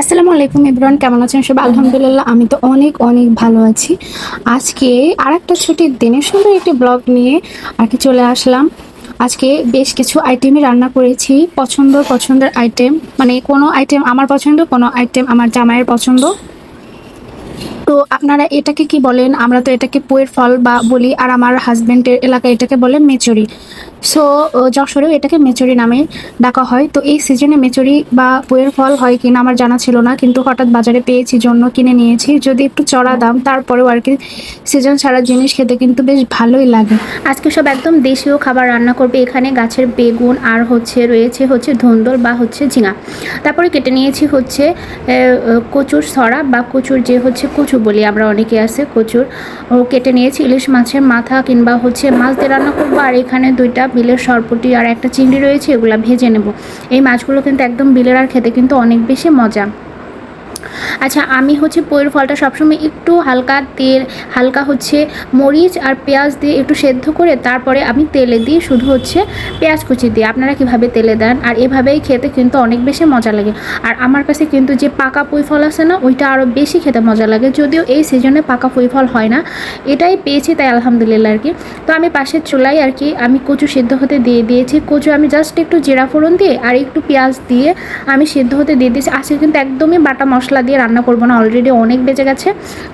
আসসালামু আলাইকুম ইব্রান কেমন আছেন সব আলহামদুলিল্লাহ, আমি তো অনেক অনেক ভালো আছি। আজকে আর একটা ছুটির দিনে সুন্দর একটি ব্লগ নিয়ে আর কি চলে আসলাম। আজকে বেশ কিছু আইটেমই রান্না করেছি, পছন্দ, পছন্দের আইটেম। মানে কোনো আইটেম আমার পছন্দ, কোনো আইটেম আমার জামাইয়ের পছন্দ। তো আপনারা এটাকে কি বলেন? আমরা তো এটাকে পোয়ের ফল বা বলি, আর আমার হাজব্যান্ডের এলাকায় এটাকে বলে মেচুরি। সো যশোরেও এটাকে মেচুরি নামে ডাকা হয়। তো এই সিজনে মেচুরি বা পোয়ের ফল হয় কিনা আমার জানা ছিল না, কিন্তু হঠাৎ বাজারে পেয়েছি, জন্য কিনে নিয়েছি। যদি একটু চড়া দাম, তারপরেও আর কি সিজন ছাড়া জিনিস খেতে কিন্তু বেশ ভালোই লাগে। আজকে সব একদম দেশীয় খাবার রান্না করবে। এখানে গাছের বেগুন আর হচ্ছে রয়েছে হচ্ছে ধুন্দল বা হচ্ছে ঝিঙা। তারপরে কেটে নিয়েছি হচ্ছে কচুর সরা বা কচুর যে হচ্ছে কচু বলি, আমরা অনেকে আছে কচুর। ও কেটে নিয়েছি, ইলিশ মাছের মাথা কিংবা হচ্ছে মাছ দিয়ে রান্না করব। আর এখানে দুইটা বিলের সরপুটি আর একটা চিংড়ি রয়েছে, এগুলা ভেজে নেব। এই মাছগুলো কিন্তু একদম বিলের আর খেতে কিন্তু অনেক বেশি মজা। আচ্ছা আমি হচ্ছে পয়ের ফলটা সবসময় একটু হালকা তেল, হালকা হচ্ছে মরিচ আর পেঁয়াজ দিয়ে একটু সেদ্ধ করে তারপরে আমি তেলে দিই শুধু হচ্ছে পেঁয়াজ কুচি দিই। আপনারা কীভাবে তেলে দেন? আর এভাবেই খেতে কিন্তু অনেক বেশি মজা লাগে। আর আমার কাছে কিন্তু যে পাকা পুঁই ফল আছে না, ওইটা আরও বেশি খেতে মজা লাগে। যদিও এই সিজনে পাকা পুঁই ফল হয় না, এটাই পেয়েছি তাই আলহামদুলিল্লাহ আর কি। তো আমি পাশের চুলাই আর কি আমি কচু সিদ্ধ হতে দিয়ে দিয়েছি। কচু আমি জাস্ট একটু জিরা ফোড়ন দিয়ে আর একটু পেঁয়াজ দিয়ে আমি সিদ্ধ হতে দিয়ে দিয়েছি। আজকে কিন্তু একদমই বাটা মশলা দিয়ে রান্না করব না অলরেডি অনেক বেজে গেছে।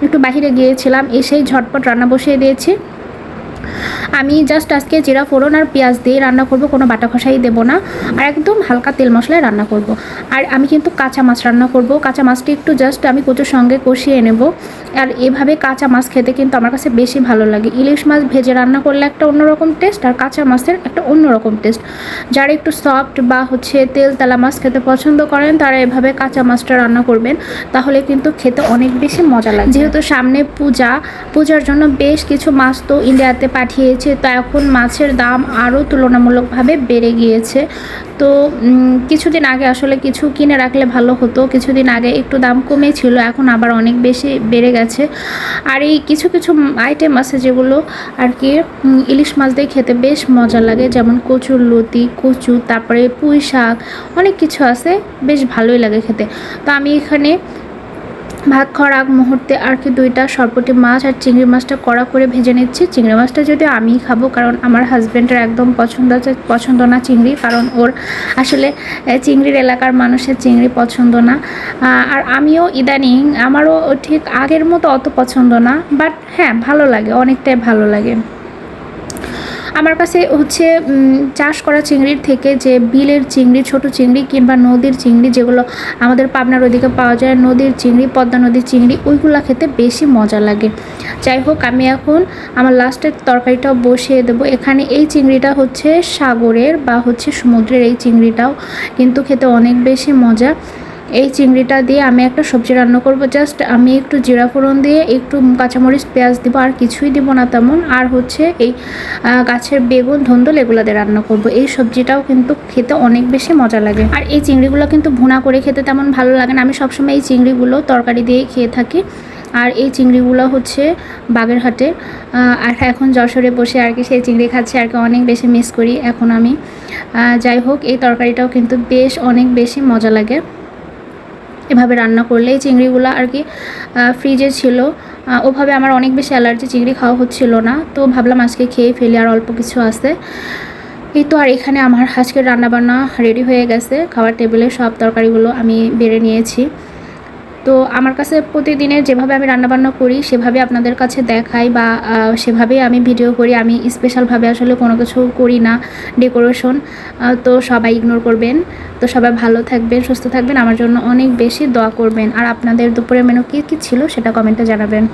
একটু বাহিরে গিয়েছিলাম, এসেই ঝটপট রান্না বসিয়ে দিয়েছি। আমি জাস্ট আজকে জিরা ফোড়ন আর পেঁয়াজ দিয়ে রান্না করব, কোনো বাটা খসাই দেবো না। আর একদম হালকা তেল মশলায় রান্না করব। আর আমি কিন্তু কাঁচা মাছ রান্না করব। কাঁচা মাছটি একটু জাস্ট আমি কচুর সঙ্গে কষিয়ে নেব। আর এভাবে কাঁচা মাছ খেতে কিন্তু আমার কাছে বেশি ভালো লাগে। ইলিশ মাছ ভেজে রান্না করলে একটা অন্যরকম টেস্ট আর কাঁচা মাছের একটা অন্যরকম টেস্ট যারা একটু সফট বা হচ্ছে তেল তেলা মাছ খেতে পছন্দ করেন, তারা এভাবে কাঁচা মাছটা রান্না করবেন। তাহলে কিন্তু খেতে অনেক বেশি মজা লাগে যেহেতু সামনে পূজা, পূজার জন্য বেশ কিছু মাছ তো ইন্ডিয়াতে পাঠিয়েছে। তো এখন মাছের দাম আরও তুলনামূলকভাবে বেড়ে গিয়েছে। তো কিছুদিন আগে আসলে কিছু কিনে রাখলে ভালো হতো, কিছুদিন আগে একটু দাম কমেছিল, এখন আবার অনেক বেশি বেড়ে গেছে। আর এই কিছু কিছু আইটেম আছে যেগুলো আর কি ইলিশ মাছ দিয়ে খেতে বেশ মজা লাগে, যেমন কচুর লতি, কচু, তারপরে পুঁই শাক অনেক কিছু আছে, বেশ ভালোই লাগে খেতে। তো আমি এখানে ভাত খাওয়ার আগ মুহূর্তে আর কি দুইটা সরপটি মাছ আর চিংড়ি মাছটা কড়া করে ভেজে নিচ্ছি। চিংড়ি মাছটা যদি আমিই খাব, কারণ আমার হাজব্যান্ডের একদম পছন্দ আছে- পছন্দ না চিংড়ি, কারণ ওর আসলে চিংড়ির এলাকার মানুষের চিংড়ি পছন্দ না। আর আমিও ইদানিং, আমারও ঠিক আগের মতো অত পছন্দ না, বাট হ্যাঁ ভালো লাগে, অনেকটাই ভালো লাগে। আমার কাছে হচ্ছে চাষ করা চিংড়ির থেকে যে বিলের চিংড়ি, ছোট চিংড়ি কিংবা নদীর চিংড়ি যেগুলো আমাদের পাবনার ওদিকে পাওয়া যায়, নদীর চিংড়ি, পদ্মা নদীর চিংড়ি, ওইগুলো খেতে বেশি মজা লাগে। যাই হোক, আমি এখন আমার লাস্টের তরকারিটাও বসিয়ে দেবো। এখানে এই চিংড়িটা হচ্ছে সাগরের বা হচ্ছে সমুদ্রের এই চিংড়িটাও কিন্তু খেতে অনেক বেশি মজা। এই চিংড়িটা দিয়ে আমি একটা সবজি রান্না করব। জাস্ট আমি একটু জিরা ফোড়ন দিয়ে একটু কাঁচামরিচ, পেঁয়াজ দিব, আর কিছুই দিব না তেমন। আর হচ্ছে এই গাছের বেগুন, ধন্দল এগুলো দিয়ে রান্না করব। এই সবজিটাও কিন্তু খেতে অনেক বেশি মজা লাগে। আর এই চিংড়িগুলো কিন্তু ভুনা করে খেতে তেমন ভালো লাগে না। আমি সবসময় এই চিংড়িগুলো তরকারি দিয়েই খেয়ে থাকি। আর এই চিংড়িগুলো হচ্ছে বাগেরহাটে আর এখন যশোরে বসে আর কি সেই চিংড়ি খাচ্ছে, আর কি অনেক বেশি মিস করি। এখন আমি যাই হোক, এই তরকারিটাও কিন্তু বেশ অনেক বেশি মজা লাগে। এভাবে রান্না করলে এই চিংড়িগুলো আর কি ফ্রিজে ছিল। ওভাবে আমার অনেক বেশি অ্যালার্জি চিংড়ি খাওয়া হচ্ছিল না। তো ভাবলাম আজকে খেয়ে ফেলি আর অল্প কিছু আছে। এই তো আর এখানে আমার আজকের রান্নাবান্না রেডি হয়ে গেছে। খাওয়ার টেবিলে সব তরকারিগুলো আমি বেড়ে নিয়েছি। তো আমার কাছে প্রতিদিনের যেভাবে আমি রান্নাবান্না করি, সেভাবে আপনাদের কাছে দেখাই বা সেভাবেই আমি ভিডিও করি। আমি স্পেশালভাবে আসলে কোনো কিছু করি না ডেকোরেশন তো সবাই ইগনোর করবেন। তো সবাই ভালো থাকবেন, সুস্থ থাকবেন। আমার জন্য অনেক বেশি দোয়া করবেন। আর আপনাদের দুপুরের মেনু কী কী ছিল সেটা কমেন্টে জানাবেন।